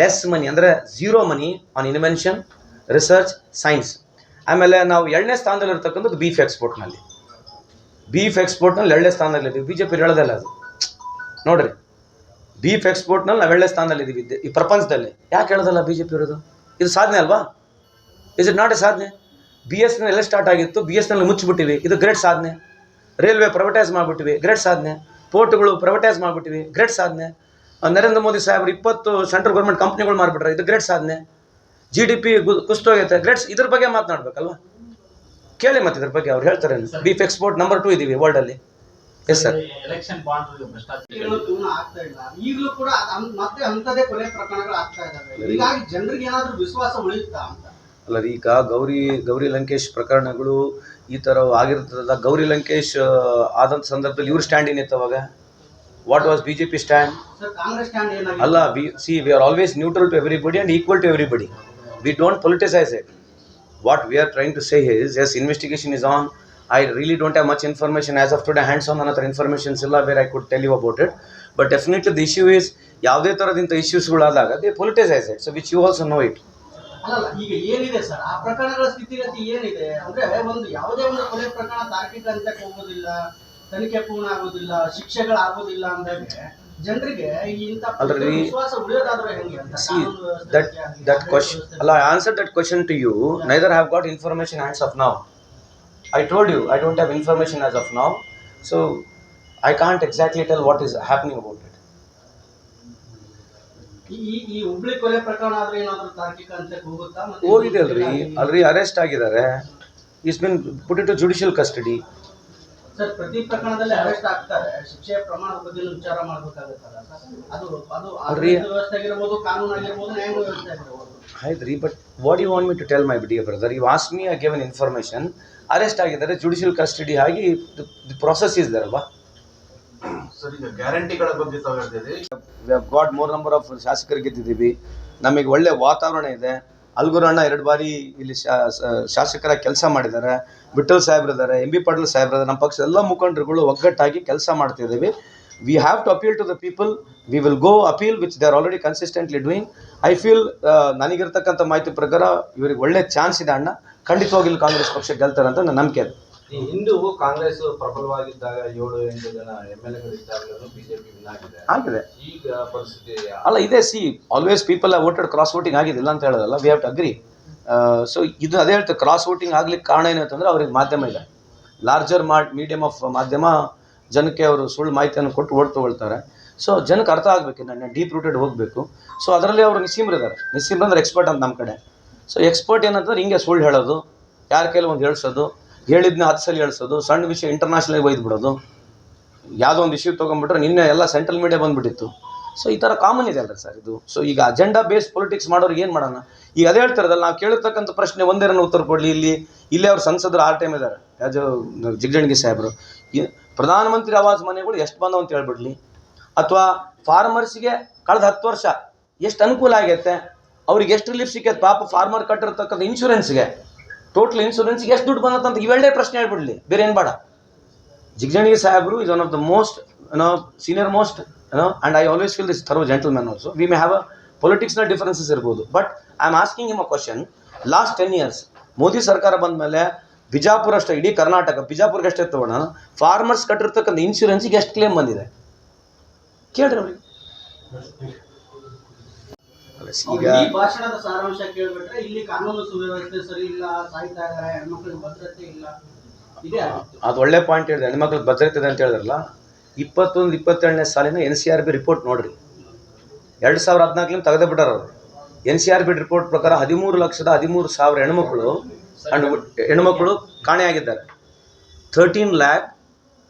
less money ಅಂದರೆ zero money on invention research science ಆಮೇಲೆ ನಾವು ಎರಡನೇ ಸ್ಥಾನದಲ್ಲಿ ಇರ್ತಕ್ಕಂಥದ್ದು ಬೀಫ್ ಎಕ್ಸ್ಪೋರ್ಟ್ನಲ್ಲಿ ಬೀಫ್ ಎಕ್ಸ್ಪೋರ್ಟ್ನಲ್ಲಿ ಎರಡನೇ ಸ್ಥಾನದಲ್ಲಿದ್ದೀವಿ ಬಿ ಜೆ ಪಿ ಹೇಳೋದಲ್ಲ ಅದು. ನೋಡ್ರಿ. ಬೀಫ್ ಎಕ್ಸ್ಪೋರ್ಟ್ನಲ್ಲಿ ನಾವು ಎರಡನೇ ಸ್ಥಾನದಲ್ಲಿ ಇದ್ದೀವಿ ಈ ಪ್ರಪಂಚದಲ್ಲಿ. ಯಾಕೆ ಹೇಳೋದಲ್ಲ ಬಿ ಜೆ ಪಿ ಇರೋದು ಇದು ಸಾಧನೆ ಅಲ್ವಾ? ಇಸ್ ಇಟ್ ನಾಟ್ ಎ ಸಾಧನೆ? ಬಿ ಎಸ್ ಎನ್ ಎಲ್ಲ ಸ್ಟಾರ್ಟ್ ಆಗಿತ್ತು ಬಿ ಎಸ್ ಎನ್ ಮುಚ್ಚಿಬಿಟ್ಟಿವಿ. ಇದು ಗ್ರೇಟ್ ಸಾಧನೆ. Railway privatise ಮಾಡಿಬಿಟ್ಟಿವಿ. ಗ್ರೇಟ್ ಸಾಧನೆ. ಪೋರ್ಟ್ಗಳು ಪ್ರೈವೇಟೈಸ್ ಮಾಡಿಬಿಟ್ಟಿವಿ. ಗ್ರೇಟ್ ಸಾಧನೆ. ನರೇಂದ್ರ ಮೋದಿ ಸಾಹೇಬ್ರು ಇಪ್ಪತ್ತು ಸೆಂಟ್ರಲ್ ಗೌರ್ಮೆಂಟ್ ಕಂಪ್ನಿಗಳು ಮಾಡಿಬಿಟ್ರೆ. ಇದು ಗ್ರೇಟ್ ಸಾಧನೆ. ಜಿ ಡಿ ಪಿ ಕುಸ್ತೋಗೈತೆ ಗ್ರೇಟ್ಸ್ ಇದ್ರ ಬಗ್ಗೆ ಮಾತನಾಡ್ಬೇಕಲ್ವಾ? ಕೇಳಿ ಮತ್ತೆ ಇದ್ರ ಬಗ್ಗೆ ಅವ್ರು ಹೇಳ್ತಾರೆ. ಬೀಫ್ ಎಕ್ಸ್ಪೋರ್ಟ್ ನಂಬರ್ ಟು ಇದೀವಿ ವರ್ಲ್ಡಲ್ಲಿ ಎಸ್ ಸರ್ ಎಲೆಕ್ಷನ್ ಈಗಲೂ ಕೂಡ ಮತ್ತೆ ಅಂತದೇ ಕೊಲೆ ಪ್ರಕರಣಗಳು ಆಗ್ತಾ ಇದಾವೆ. ಹೀಗಾಗಿ ಜನರಿಗೆ ಏನಾದರೂ ವಿಶ್ವಾಸ ಉಳಿಯುತ್ತಾ ಅಂತ? ಅಲ್ಲ ಈಗ ಗೌರಿ ಗೌರಿ ಲಂಕೇಶ್ ಪ್ರಕರಣಗಳು ಈ ಥರ ಆಗಿರ್ತದಲ್ಲ ಗೌರಿ ಲಂಕೇಶ್ ಆದಂಥ ಸಂದರ್ಭದಲ್ಲಿ ಇವ್ರ ಸ್ಟ್ಯಾಂಡ್ ಏನಿತ್ತು ಅವಾಗ? What was B J P stand ಅಲ್ಲ we see we are always neutral to everybody and equal to everybody we don't politicise it what we are trying to say his is investigation is on I really don't have much information as of today hands on ನನ್ನ ಹತ್ರ informations ಇಲ್ಲ ಬೇರೆ I could tell you about it but definitely the issue is ಯಾವುದೇ ಥರದಿಂಥ ಇಶ್ಯೂಸ್ಗಳಾದಾಗ they politicise it so which you also know it ಅಲ್ಲಲ್ಲ ಈಗ ಏನಿದೆ sir? ಆ ಪ್ರಕರಣಗಳ ಸ್ಥಿತಿಗತಿ ಏನಿದೆ? ಅಂದ್ರೆ ಒಂದು ಯಾವುದೇ ಒಂದು ಕೊಲೆ ಪ್ರಕರಣ ತಾರ್ಕಿಕ ಹಂತಕ್ಕೆ ಹೋಗೋದಿಲ್ಲ ತನಿಖೆ ಪೂರ್ಣ ಆಗೋದಿಲ್ಲ ಶಿಕ್ಷೆಗಳಾಗೋದಿಲ್ಲ ಅಂದಾಗ ಜನರಿಗೆ ಇಂಥ ವಿಶ್ವಾಸ ಉಳಿಯೋದಾದ್ರೆ ಹೆಂಗೆ ಅಂತ? ದಟ್ ದಟ್ ವ್ಯವಸ್ಥೆ ಅಲ್ಲ ಬಗ್ಗೆ ಆಗ್ಲಿ, that ನ್ಯಾಯ question ವ್ಯವಸ್ಥೆ Allah, I answered that question to you. Neither have I information as of now. I told you I don't have information as of now, so I ಈ ಈ- ಈ ಹುಬ್ಳಿ ಕೊಲೆ ಪ್ರಕರಣ ಆದ್ರೆ ಏನಾದ್ರೂ ತಾರ್ಕಿಕ ಹಂತಕ್ಕೆ ಹೋಗುತ್ತಾ? ಮತ್ತೆ ಹೋಗಿದೆ ಅಲ್ರಿ. ಅಲ್ರಿ ಅರೆಸ್ಟ್ ಆಗಿದ್ದಾರೆ. Is been put it judicial custody sir ಪ್ರತಿ ಪ್ರಕರಣದಲ್ಲಿ ಅರೆಸ್ಟ್ ಆಗ್ತಾರೆ. ಶಿಕ್ಷೆಯ ಪ್ರಮಾಣದ ಬಗ್ಗೆ ವಿಚಾರ ಮಾಡಬೇಕಾಗುತ್ತೆ ಸರ್? ಅದು ಅದು ಅಲ್ರಿ. ವ್ಯವಸ್ಥೆ ಆಗಿರ್ಬೋದು ಕಾನೂನು ಆಗಿರ್ಬೋದು ನ್ಯಾಯಾಂಗ ವ್ಯವಸ್ಥೆ ಆಗಿರ್ಬೋದು ಆಯ್ತು ರೀ but what you want me to tell my dear brother you as me I given information arrest ಆಗಿದ್ದಾರೆ ಜುಡಿಷಿಯಲ್ ಕಸ್ಟಡಿ ಆಗಿ ದಿ ಪ್ರೊಸೆಸ್ ಇಸ್ ದರ್ ಅಲ್ವಾ? ಈಗ ಗ್ಯಾರಂಟಿಗಳ ಬಗ್ಗೆ ಗಾಟ್ ಮೋರ್ ನಂಬರ್ ಆಫ್ ಶಾಸಕರು ಗೆದ್ದಿದ್ದೀವಿ. ನಮಗೆ ಒಳ್ಳೆ ವಾತಾವರಣ ಇದೆ. ಅಲ್ಗುರಣ್ಣ ಎರಡು ಬಾರಿ ಇಲ್ಲಿ ಶಾಸಕರ ಕೆಲಸ ಮಾಡಿದ್ದಾರೆ. ವಿಠಲ್ ಸಾಹೇಬ್ರ ಇದ್ದಾರೆ, ಎಂ ಬಿ ಪಾಟೀಲ್ ಸಾಹೇಬ್ರು ಇದ್ದಾರೆ. ನಮ್ಮ ಪಕ್ಷದ ಎಲ್ಲ ಮುಖಂಡರುಗಳು ಒಗ್ಗಟ್ಟಾಗಿ ಕೆಲಸ ಮಾಡ್ತಿದ್ದೀವಿ. We have to appeal to the people we will go appeal which they are already consistently doing I feel ನನಗಿರ್ತಕ್ಕಂಥ ಮಾಹಿತಿ ಪ್ರಕಾರ ಇವರಿಗೆ ಒಳ್ಳೆ ಚಾನ್ಸ್ ಇದೆ ಅಣ್ಣ. ಖಂಡಿತವಾಗಿ ಇಲ್ಲಿ ಕಾಂಗ್ರೆಸ್ ಪಕ್ಷ ಗೆಲ್ತಾರೆ ಅಂತ ನನ್ನ ನಂಬಿಕೆ ಇದೆ ಈ ಹಿಂದೂ ಕಾಂಗ್ರೆಸ್ ಪ್ರಬಲವಾಗಿದ್ದಾಗ ಏಳು ಎಂಟು ಜನ ಎಂ ಎಲ್ ಎಗಳಿದ್ದಾಗಲೂ ಬಿಜೆಪಿ ವಿನ್ ಆಗಿದೆ. ಆಗಿದೆ. ಈಗ ಪರಿಸ್ಥಿತಿ ಅಲ್ಲ ಇದೆ see always people voted cross voting ಆಗಿದಿಲ್ಲ ಅಂತ ಹೇಳೋದಲ್ಲ we have to agree so ಇದು ಅದೇ ಹೇಳ್ತಾರೆ ಕ್ರಾಸ್ ವೋಟಿಂಗ್ ಆಗ್ಲಿಕ್ಕೆ ಕಾರಣ ಏನು ಅಂತಂದ್ರೆ ಅವ್ರಿಗೆ ಮಾಧ್ಯಮ ಇದೆ. ಲಾರ್ಜರ್ ಮಾರ್ಟ್ ಮೀಡಿಯಮ್ ಆಫ್ ಮಾಧ್ಯಮ ಜನಕ್ಕೆ ಅವರು ಸುಳ್ಳು ಮಾಹಿತಿಯನ್ನು ಕೊಟ್ಟು ಓಟ್ ತೊಗೊಳ್ತಾರೆ. ಸೊ ಜನಕ್ಕೆ ಅರ್ಥ ಆಗಬೇಕು ನನ್ನ ಡೀಪ್ ರೂಟೆಡ್ ಹೋಗಬೇಕು. ಸೊ ಅದರಲ್ಲಿ ಅವರು ನಿಸ್ಸೀಮ್ರಿದ್ದಾರೆ ನಿಸೀಮ್ರ ಅಂದ್ರೆ ಎಕ್ಸ್ಪರ್ಟ್ ಅಂತ ನಮ್ಮ ಕಡೆ. ಸೊ ಎಕ್ಸ್ಪರ್ಟ್ ಏನಂತಂದ್ರೆ ಹಿಂಗೆ ಸುಳ್ಳು ಹೇಳೋದು ಯಾರ ಕೈಲಿ ಒಂದು ಹೇಳ್ಸೋದು ಹೇಳಿದ್ನ ಹತ್ತು ಸಲ ಹೇಳಿಸೋದು, ಸಣ್ಣ ವಿಷಯ ಇಂಟರ್ನ್ಯಾಷನಲ್ ಒಯ್ದು ಬಿಡೋದು ಯಾವುದೋ ಒಂದು ಇಶ್ಯೂ ತೊಗೊಂಡ್ಬಿಟ್ರೆ ನಿನ್ನೆ ಎಲ್ಲ ಸೆಂಟ್ರಲ್ ಮೀಡಿಯಾ ಬಂದ್ಬಿಟ್ಟಿತ್ತು. ಸೊ ಈ ಥರ ಕಾಮನ್ ಇದೆ ಅಲ್ಲ ಸರ್ ಇದು. ಸೊ ಈಗ ಅಜೆಂಡಾ ಬೇಸ್ ಪೊಲಿಟಿಕ್ಸ್ ಮಾಡೋರು ಏನು ಮಾಡೋಣ? ಈಗ ಅದೇ ಹೇಳ್ತಾರದಲ್ಲ, ನಾವು ಕೇಳಿರ್ತಕ್ಕಂಥ ಪ್ರಶ್ನೆ ಒಂದೇರನ್ನು ಉತ್ತರ ಕೊಡಲಿ ಇಲ್ಲಿ. ಇಲ್ಲೇ ಅವ್ರ ಸಂಸದರು ಆರ್ ಟೈಮ್ ಇದ್ದಾರೆ ಯಾಜು ಜಿಗಜಣಗಿ ಸಾಹೇಬರು. ಪ್ರಧಾನಮಂತ್ರಿ ಆವಾಸ್ ಮನೆಗಳು ಎಷ್ಟು ಬಂದವು ಅಂತ ಹೇಳ್ಬಿಡ್ಲಿ. ಅಥವಾ ಫಾರ್ಮರ್ಸ್ಗೆ ಕಳೆದ ಹತ್ತು ವರ್ಷ ಎಷ್ಟು ಅನುಕೂಲ ಆಗೈತೆ? ಅವ್ರಿಗೆ ಎಷ್ಟು ರಿಲೀಫ್ ಸಿಕ್ಕೈತೆ? ಪಾಪ ಫಾರ್ಮರ್ ಕಟ್ಟಿರ್ತಕ್ಕಂಥ ಇನ್ಶೂರೆನ್ಸ್ಗೆ ಟೋಟಲ್ ಇನ್ಶೂರೆನ್ಸ್ಗೆ ಎಷ್ಟು ದುಡ್ಡು ಬಂದಂತ ಇವೆಲ್ಲೇ ಪ್ರಶ್ನೆ ಹೇಳ್ಬಿಡ್ಲಿ. ಬೇರೆ ಏನು ಬೇಡ. ಜಿಗ್ಜಣಿಗೆ ಸಾಹೇಬರು is one of the most know senior most know and I always feel this thorough man also we may have a ಪೊಲಿಟಿಕ್ಸ್ನ differences ಇರ್ಬೋದು. But I am asking him a question last ten years Modi ಸರ್ಕಾರ ಬಂದ ಮೇಲೆ ಬಿಜಾಪುರ ಅಷ್ಟೇ, ಇಡೀ ಕರ್ನಾಟಕ, ಬಿಜಾಪುರ್ಗೆ ಅಷ್ಟೇ ತಗೋಣ farmers ಕಟ್ಟಿರ್ತಕ್ಕಂಥ ಇನ್ಶೂರೆನ್ಸಿಗೆ ಎಷ್ಟು ಕ್ಲೇಮ್ ಬಂದಿದೆ? ಕೇಳ್ರಿ ಅವ್ರಿಗೆ. ಈಗ ಈ ಭಾಷಣದ ಸಾರಾಂಶ ಕೇಳ್ಬಿಟ್ರೆ ಇಲ್ಲಿ ಕಾನೂನು ಸುವ್ಯವಸ್ಥೆ ಸರಿ ಇಲ್ಲ ಸಾಯ್ತಾ ಇದ್ದಾರೆ ಹೆಣ್ಮಕ್ಳಿಗೆ ಭದ್ರತೆ ಇಲ್ಲ. ಇದೇ ಅದು ಒಳ್ಳೆ ಪಾಯಿಂಟ್ ಹೇಳಿದೆ. ಹೆಣ್ಮಕ್ಳಿಗೆ ಭದ್ರತೆ ಇದೆ ಅಂತ ಹೇಳಿದ್ರಲ್ಲ ಇಪ್ಪತ್ತೊಂದು ಇಪ್ಪತ್ತೆರಡನೇ ಸಾಲಿನ N C R B report ನೋಡ್ರಿ. ಎರಡು ಸಾವಿರ ಹದಿನಾಲ್ಕರಿಂದ ತೆಗೆದೇ ಬಿಟ್ಟಾರ ಅವರು. N C R B report ಪ್ರಕಾರ ಹದಿಮೂರು ಲಕ್ಷದ ಹದಿಮೂರು ಸಾವಿರ ಹೆಣ್ಮಕ್ಳು ಅಂಡ್ ಹೆಣ್ಮಕ್ಳು ಕಾಣೆಯಾಗಿದ್ದಾರೆ thirteen lakh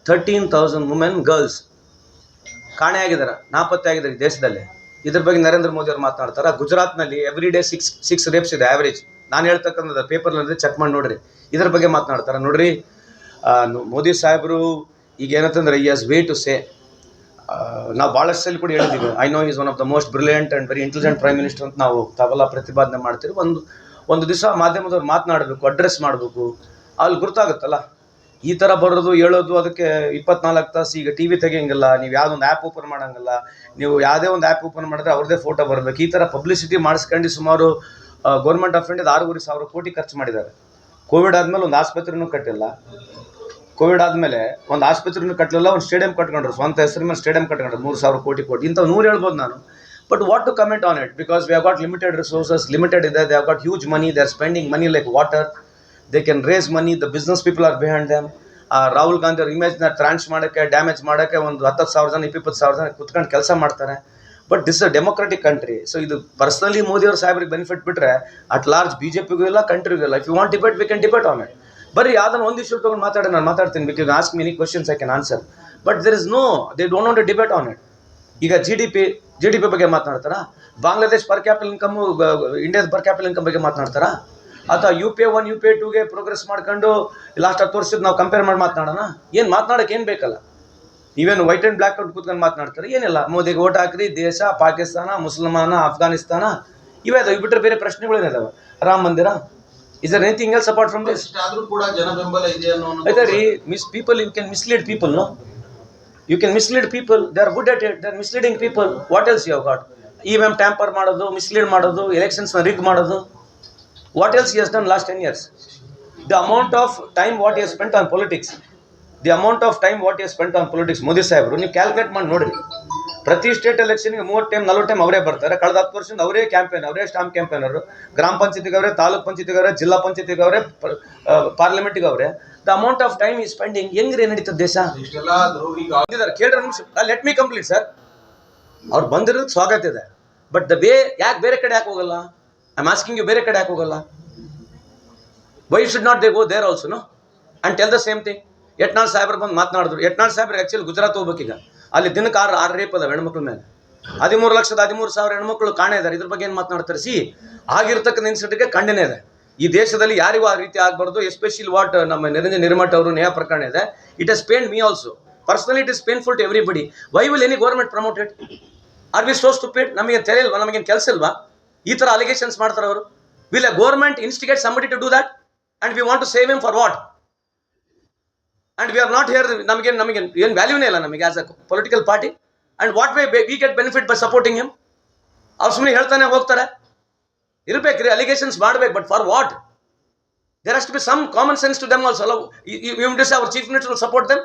thirteen thousand women girls ಕಾಣೆಯಾಗಿದ್ದಾರೆ ನಾಪತ್ತೆ ಆಗಿದ್ದಾರೆ ಈ ದೇಶದಲ್ಲಿ. ಇದ್ರ ಬಗ್ಗೆ ನರೇಂದ್ರ ಮೋದಿ ಅವರು ಮಾತನಾಡ್ತಾರೆ. ಗುಜರಾತ್ನಲ್ಲಿ every day six six rapes ಇದೆ ಆವ್ರೇಜ್ ನಾನು ಹೇಳ್ತಕ್ಕಂಥದ್ದು ಪೇಪರ್ನಲ್ಲಿ ಚೆಕ್ ಮಾಡಿ ನೋಡ್ರಿ. ಇದ್ರ ಬಗ್ಗೆ ಮಾತನಾಡ್ತಾರೆ. ನೋಡ್ರಿ ಮೋದಿ ಸಾಹೇಬರು ಈಗ ಏನಂತಂದ್ರೆ ಈ ಆಸ್ ವೇ ಟು ಸೇ ನಾವು ಭಾಳಷ್ಟು ಸಲ ಕೂಡ ಹೇಳಿದ್ದೀವಿ I know is one of the most brilliant and very intelligent prime minister ಅಂತ ನಾವು ತಾವೆಲ್ಲ ಪ್ರತಿಪಾದನೆ ಮಾಡ್ತೀವಿ. ಒಂದು ಒಂದು ದಿವಸ ಮಾಧ್ಯಮದವ್ರು ಮಾತನಾಡಬೇಕು ಅಡ್ರೆಸ್ ಮಾಡಬೇಕು. ಅಲ್ಲಿ ಗುರ್ತಾಗುತ್ತಲ್ಲ? ಈ ಥರ ಬರೋದು ಹೇಳೋದು ಅದಕ್ಕೆ ಇಪ್ಪತ್ನಾಲ್ಕು ತಾಸು ಈಗ ಟಿ ವಿ ತೆಗಿಯಂಗಿಲ್ಲ, ನೀವು ಯಾವುದೊಂದು ಆ್ಯಪ್ ಓಪನ್ ಮಾಡೋಂಗಿಲ್ಲ, ನೀವು ಯಾವುದೇ ಒಂದು ಆ್ಯಪ್ ಓಪನ್ ಮಾಡಿದ್ರೆ ಅವ್ರದೇ ಫೋಟೋ ಬರಬೇಕು. ಈ ಥರ ಪಬ್ಲಿಸಿಟಿ ಮಾಡಿಸ್ಕೊಂಡು ಸುಮಾರು ಗೌರ್ಮೆಂಟ್ ಆಫ್ ಇಂಡಿಯಾದ ಆರೂವರೆ ಸಾವಿರ ಕೋಟಿ ಖರ್ಚು ಮಾಡಿದ್ದಾರೆ. ಕೋವಿಡ್ ಆದಮೇಲೆ ಒಂದು ಆಸ್ಪತ್ರೆನೂ ಕಟ್ಟಿಲ್ಲ. ಕೋವಿಡ್ ಆದಮೇಲೆ ಒಂದು ಆಸ್ಪತ್ರೆನೂ ಕಟ್ಟಲಿಲ್ಲ ಒಂದು ಸ್ಟೇಡಿಯಂ ಕಟ್ಕೊಂಡ್ರು. ಸ್ವಂತ ಹೆಸರು ಮೇಲೆ ಸ್ಟೇಡಿಯಂ ಕಟ್ಕೊಂಡ್ರು. ಮೂರು ಸಾವಿರ ಕೋಟಿ ಕೋಟಿ ಇಂಥವು ನೂರು ಹೇಳ್ಬೋದು ನಾನು. But what to comment on it because we have got limited resources limited ಇದೆ they have got huge money they are spending money like water they can raise money the business people are behind them Rahul Gandhi ಅವ್ರ ಇಮೇಜ್ನ ಟ್ರಾನ್ಸ್ ಮಾಡೋಕ್ಕೆ damage ಮಾಡೋಕ್ಕೆ ಒಂದು ಹತ್ತತ್ತು ಸಾವಿರ ಜನ, ಇಪ್ಪತ್ತು ಸಾವಿರ ಜನ ಕುತ್ಕೊಂಡು ಕೆಲಸ ಮಾಡ್ತಾರೆ. But this a democratic country so ಇದು ಪರ್ಸ್ನಲಿ ಮೋದಿ ಅವ್ರ ಸಾಹೇಬ್ರಿಗೆ ಬೆನಿಫಿಟ್ ಬಿಟ್ಟರೆ ಅಟ್ ಲಾರ್ಜ್ ಬಿ ಜೆ ಪಿಗೂ ಇಲ್ಲ ಕಂಟ್ರಿಗೂ ಇಲ್ಲ. If you want debate we can debate on it ಬರೀ ಯಾವ್ದನ್ನ ಒಂದು ಇಶ್ಯೂ ತೊಗೊಂಡು ಮಾತಾಡಿ, ನಾನು ಮಾತಾಡ್ತೀನಿ. Because ask many questions I can answer but there is no they don't want debate on it ಈಗ G D P G D P ಬಗ್ಗೆ ಮಾತನಾಡ್ತಾರಾ? ಬಾಂಗ್ಲಾದೇಶ್ ಪರ್ ಕ್ಯಾಪಿಟಲ್ ಇನ್ಕಮ್ ಇಂಡಿಯಾದ ಪರ್ ಕ್ಯಾಪಿಟಲ್ ಇನ್ಕಮ್ ಬಗ್ಗೆ ಮಾತನಾಡ್ತಾರಾ? ಅಥವಾ U P one U P ಟೂಗೆ progress ಮಾಡ್ಕೊಂಡು last ಹತ್ತು ವರ್ಷದ ನಾವು ಕಂಪೇರ್ ಮಾಡಿ ಮಾತನಾಡೋಣ? ಏನು ಮಾತನಾಡೋಕೆ ಏನು ಬೇಕಲ್ಲ? ಇವೇನು ವೈಟ್ ಆ್ಯಂಡ್ ಬ್ಲ್ಯಾಕ್ ಔಟ್ ಕೂತ್ಕೊಂಡು ಮಾತನಾಡ್ತಾರೆ. ಏನಿಲ್ಲ ಮೋದಿಗೆ ಓಟ್ ಹಾಕ್ರಿ ದೇಶ ಪಾಕಿಸ್ತಾನ ಮುಸಲ್ಮಾನ ಅಫ್ಘಾನಿಸ್ತಾನ ಇವೇ ಅದಾವೆ. ಬಿಟ್ಟರೆ ಬೇರೆ ಪ್ರಶ್ನೆಗಳು ಏನಿದಾವೆ Ram Mandir? Is are anything else apart from this ಆದರೂ ಕೂಡ ಜನ ಬೆಂಬಲ ಇದೆ ಅನ್ನೋ ಒಂದು- ಆಯ್ತಾ ರೀ miss people you can mislead people no you can mislead people they are good at it they are misleading people what else you got EVM tamper ಮಾಡೋದು ಮಿಸ್ಲೀಡ್ ಮಾಡೋದು ಎಲೆಕ್ಷನ್ಸ್ನ ರಿಗ್ ಮಾಡೋದು. What else done last last years? Years the amount of time what has spent on politics the amount of time what has spent on politics Modi ಸಾಹೇಬರು ನೀವು calculate ಮಾಡಿ ನೋಡ್ರಿ. ಪ್ರತಿ state ಎಲೆಕ್ಷನ್ಗೆ ಮೂವತ್ತು ಟೈಮ್ ನಲ್ವತ್ತು ಟೈಮ್ ಅವರೇ ಬರ್ತಾರೆ. ಕಳೆದ ಹತ್ತು ವರ್ಷದಿಂದ ಅವರೇ ಕ್ಯಾಂಪೇನ್ ಅವರೇ ಸ್ಟಾಂಪ್ ಕ್ಯಾಂಪೇನರು ಗ್ರಾಮ ಪಂಚಾಯತಿಗವರೇ ತಾಲೂಕ್ ಪಂಚಾಯತಿಗವರೇ ಜಿಲ್ಲಾ ಪಂಚಾಯತಿಗವರೇ ಅವರೇ ಪಾರ್ಲಿಮೆಂಟಿಗೆ ಅವರೇ. The amount of time he spending ಹೆಂಗ್ರಿ ನಡೀತದೆ ದೇಶ? ಈಗ ನಿಮಿಷ. ಲೆಟ್ ಮಿ ಕಂಪ್ಲೀಟ್ ಸರ್ ಅವ್ರು ಬಂದಿರೋದು ಸ್ವಾಗತ ಇದೆ. ಬಟ್ ದ ವೇ ಯಾಕೆ ಬೇರೆ ಕಡೆ ಯಾಕೆ ಹೋಗಲ್ಲ? ಐ ಆಸ್ಕಿಂಗ್ ಯು ಬೇರೆ ಕಡೆ ಯಾಕೆ ಹೋಗಲ್ಲ? Why should not they go there also no and tell the same thing Yatnal ಸಾಹೇಬ್ರು ಬಂದು ಮಾತನಾಡಿದ್ರು. ಯಟ್ನಾಳ್ ಸಾಹೇಬ್ರು ಆ್ಯಕ್ಚುಲಿ ಗುಜರಾತ್ ಹೋಗ್ಬೇಕೀಗ. ಅಲ್ಲಿ ದಿನಕ್ಕೆ ಆರು ಆರು ರೇಪ್ ಅದಾವೆ ಹೆಣ್ಮಕ್ಳ ಮೇಲೆ. ಹದಿಮೂರು ಲಕ್ಷದ ಹದಿಮೂರು ಸಾವಿರ ಹೆಣ್ಮಕ್ಳು ಕಾಣೆ ಇದ್ದಾರೆ ಇದ್ರ ಬಗ್ಗೆ ಏನು ಮಾತನಾಡ್ತಾರೆ? ಸಿ, ಆಗಿರ್ತಕ್ಕಂಥ ಇನ್ಸಿಡೆಂಟ್ಗೆ ಖಂಡನೆ ಇದೆ. ಈ ದೇಶದಲ್ಲಿ ಯಾರಿಗೂ ಆ ರೀತಿ ಆಗಬಾರ್ದು. ಎಸ್ಪೆಷಲಿ ವಾಟ್ ನಮ್ಮ ನಿರಂಜನ್ ನಿರ್ಮಠ್ ಅವರು ನ್ಯಾಯ ಪ್ರಕರಣ ಇದೆ. It is pain me also personally it is painful to everybody why will any government promoted are we so stupid ನಮಗೆ ತೆರೆಯಲ್ವಾ? ನಮಗೇನು ಕೆಲಸ ಇಲ್ವಾ? ಈ ಥರ ಅಲಿಗೇಷನ್ಸ್ ಮಾಡ್ತಾರೆ ಅವರು. Will a government instigate somebody to do that and we want to save him for what and we are not here ನಮಗೆ ನಮಗೆ ಏನು ವ್ಯಾಲ್ಯೂನೇ ಇಲ್ಲ ನಮಗೆ as a political party and what way we get benefit by supporting him ಅವ್ರು ಸುಮ್ಮನೆ ಹೇಳ್ತಾನೆ ಹೋಗ್ತಾರೆ. ಇರ್ಬೇಕ್ರಿ ಅಲಿಗೇಷನ್ಸ್ ಮಾಡ್ಬೇಕು but for what there has to be some common sense to them also love you this our chief minister support them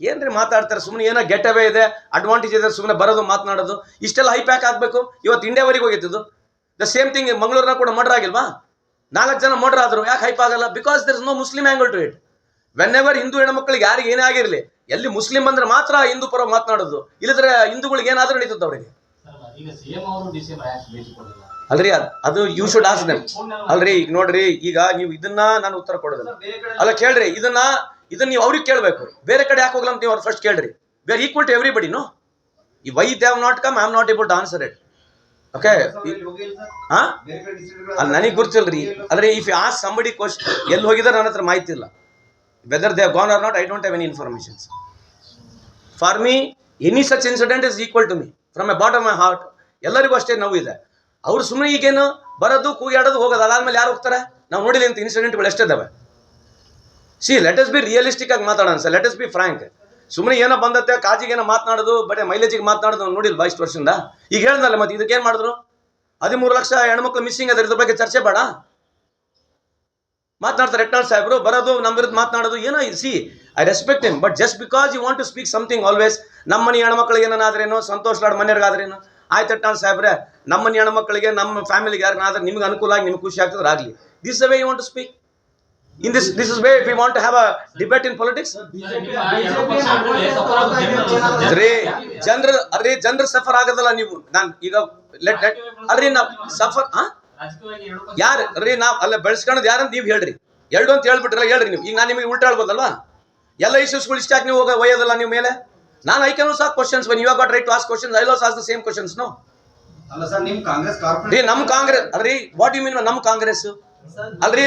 ಏನ್ರಿ ಮಾತಾಡ್ತಾರೆ? ಸುಮ್ಮನೆ ಏನೋ ಗೆಟ್ ಅವೇ ಇದೆ ಅಡ್ವಾಂಟೇಜ್ ಇದೆ ಸುಮ್ಮನೆ ಬರೋದು, ಮಾತನಾಡೋದು. ಇಷ್ಟೆಲ್ಲ ಹೈ ಪ್ಯಾಕ್ ಆಗಬೇಕು. ಇವತ್ತು ಇಂಡಿಯಾವರೆಗೆ ಹೋಗಿದ್ದು ದ ಸೇಮ್ ಥಿಂಗ್ ಮಂಗಳೂರಿನ ಕೂಡ ಮರ್ಡರ್ ಆಗಿಲ್ವಾ? ನಾಲ್ಕು ಜನ ಮರ್ಡರ್ ಆದರು. ಯಾಕೆ ಹೈಪ್ ಆಗಲ್ಲ? Because there is no Muslim angle to it whenever Hindu ಹೆಣ್ಮಕ್ಳಿಗೆ ಯಾರಿಗೆ ಏನೇ ಆಗಿರಲಿ, ಎಲ್ಲಿ ಮುಸ್ಲಿಂ ಬಂದ್ರೆ ಮಾತ್ರ ಹಿಂದೂ ಪರ ಮಾತನಾಡೋದು. ಇಲ್ಲದ್ರೆ ಹಿಂದೂಗಳಿಗೆ ಏನಾದರೂ ನಡೀತದ ಅವರಿಗೆ. ಅಲ್ರಿ, ಅದ್- ಅದು ಯು ಶುಡ್ ಆಸ್ ದಮ್ ಅಲ್ರಿ, ಈಗ ನೋಡ್ರಿ, ಈಗ ನೀವು ಇದನ್ನ ನಾನು ಉತ್ತರ ಕೊಡೋದಿಲ್ಲ. ಅಲ್ಲ, ಕೇಳ್ರಿ, ಇದನ್ನ ಇದನ್ನ ನೀವು ಅವ್ರಿಗೆ ಕೇಳಬೇಕು. ಬೇರೆ ಕಡೆ ಯಾಕೆ ಹೋಗ್ಲಂತ ನೀವು ಅವ್ರು ಫಸ್ಟ್ ಕೇಳ್ರಿ. We are equal to everybody no ಈ why they have not come I am not able to answer it okay ಹಾ ಅಲ್ಲಿ ನನಗೆ ಗೊತ್ತಿಲ್ರಿ. ಅಂದ್ರೆ if you ask somebody question ಎಲ್ಲಿ ಹೋಗಿದಾರೆ ನನ್ನ ಹತ್ರ ಮಾಹಿತಿ ಇಲ್ಲ. Whether they gone or not I don't have any informations for me any such incident is equal to me from a bottom my heart ಎಲ್ಲರಿಗೂ ಅಷ್ಟೇ ನೋವು ಇದೆ. ಅವ್ರು ಸುಮ್ಮನೆ ಈಗೇನು ಬರೋದು, ಕೂಗಾಡೋದು, ಹೋಗೋದು, ಅದಾದ್ಮೇಲೆ ಯಾರು ಹೋಗ್ತಾರೆ? ನಾವು ನೋಡಿಲ್ಲ ಅಂತ ಇನ್ಸಿಡೆಂಟ್ಗಳು ಎಷ್ಟಿದ್ದಾವೆ see let us be realistic ಆಗಿ ಮಾತಾಡೋಣ sir let us be frank ಸುಮ್ಮನೆ ಏನೋ ಬಂದತ್ತೆ, ಕಾಜಿಗೆ ಏನೋ ಮಾತನಾಡೋದು, ಬರೀ ಮೈಲೇಜಿಗೆ ಮಾತನಾಡೋದು ನೋಡಿಲ್ಲ ನೋಡಿಲ್ವಾ ಇಷ್ಟು ವರ್ಷದಿಂದ? ಈಗ ಹೇಳ್ದಲ್ಲ ಮತ್ತೆ ಇದಕ್ಕೆ ಏನು ಮಾಡಿದ್ರು? ಹದಿಮೂರು ಲಕ್ಷ ಹೆಣ್ಮಕ್ಳು ಮಿಸ್ಸಿಂಗ್ ಅದ್ರ ಇದ್ರ ಬಗ್ಗೆ ಚರ್ಚೆ ಬೇಡ. ಮಾತನಾಡ್ತಾರೆ, ಎಟ್ನಾಳ್ ಸಾಹೇಬ್ರು, ಬರೋದು ನಮ್ಮ ವಿರುದ್ಧ ಮಾತನಾಡೋದು, ಏನೋ see I respect him but just because you want to speak something always ನಮ್ಮ ಮನೆ ಹೆಣ್ಮಕ್ಳಿಗೆ ಏನಾದ್ರೇನು ಸಂತೋಷ್ ಲಾಡ್ ಮನೆಯವ್ರಿಗಾದ್ರೇನು? ಆಯ್ತು ಎಟ್ನಾಳ್ ಸಾಹೇಬ್ರೆ, ನಮ್ಮ ಮನೆ ಹೆಣ್ಮಕ್ಳಿಗೆ, ನಮ್ಮ ಫ್ಯಾಮಿಲಿಗೆ ಯಾರಿಗಾದ್ರೆ ನಿಮ್ಗೆ ಅನುಕೂಲ ಆಗಿ ನಿಮ್ಗೆ ಖುಷಿ ಆಗ್ತದ್ರೆ ಆಗಲಿ. This way you want to speak in this this is way we want to have a debate in politics ರೀ ಜನರ ಅದ್ರಿ ಜನರ ಸಫರ್ ಆಗದಲ್ಲ ನೀವು. ನಾನು ಈಗ ಲೆಟ್ ಲೆಟ್ ಅಲ್ರಿ ನಾವ್ ಸಫರ್ ಯಾರು ರೀ ನಾವ್ ಅಲ್ಲ ಬೆಳೆಸ್ಕೊಳ್ಳೋದು ಯಾರಂತ ನೀವು ಹೇಳ್ರಿ. ಎರಡು ಅಂತ ಹೇಳ್ಬಿಟ್ರಲ್ಲ ಹೇಳ್ರಿ ನೀವು. ಈಗ ನಾನು ನಿಮಗೆ ಉಲ್ಟಾ ಹೇಳ್ಬೋದಲ್ವಾ? ಎಲ್ಲ ಇಶ್ಯೂಸ್ಗಳು ಇಷ್ಟ ನೀವು ಹೋಗ ಒಯ್ಯೋದಲ್ಲ ನೀವು ಮೇಲೆ? ನಾನು I can ask questions one you got right to ask questions I also ask the same questions no ಅಲ್ಲ ಸರ್ ಕಾಂಗ್ರೆಸ್ ರೀ ಕಾರ್ಪೊರೇಟ್ ನಮ್ ಕಾಂಗ್ರೆಸ್ ಅಲ್ರಿ ವಾಟ್ ಯು ಮೀನ್ ನಮ್ ಕಾಂಗ್ರೆಸ್ ಅಲ್ರಿ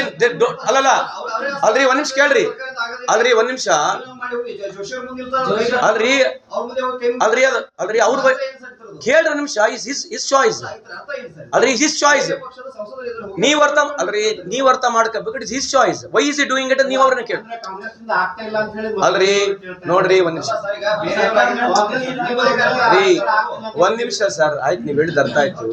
ಅಲ್ಲಲ್ಲ, ಅಲ್ರಿ, ಒಂದ್ ನಿಮಿಷ ಕೇಳ್ರಿ. ಅಲ್ರಿ, ಒಂದ್ ನಿಮಿಷ. ಅಲ್ರಿ ಅಲ್ರಿ, ಅದ ಅಲ್ರಿ, ಅವ್ರ ಕೇಳ್ರಿ ನಿಮಿಷ, ಇಸ್ ಇಸ್ ಇಸ್ ಚಾಯ್ಸ್ ಅಲ್ರಿ, ಇಸ್ ಚಾಯ್ಸ್ ನೀವ್ ಅರ್ಥ ಅಲ್ರಿ, ನೀವ್ ಅರ್ಥ ಮಾಡ್ಕೋಬೇಕು it's is choice why is he doing it ನೀವ್ ಅವ್ರನ್ನ ಕೇಳಿ ಅಲ್ರಿ, ನೋಡ್ರಿ, ಒಂದ್ ನಿಮಿಷ. ಒಂದ್ ನಿಮಿಷ, ಸರ್. ಆಯ್ತು, ನೀವ್ ಹೇಳಿದ ಅರ್ಥ ಆಯ್ತು.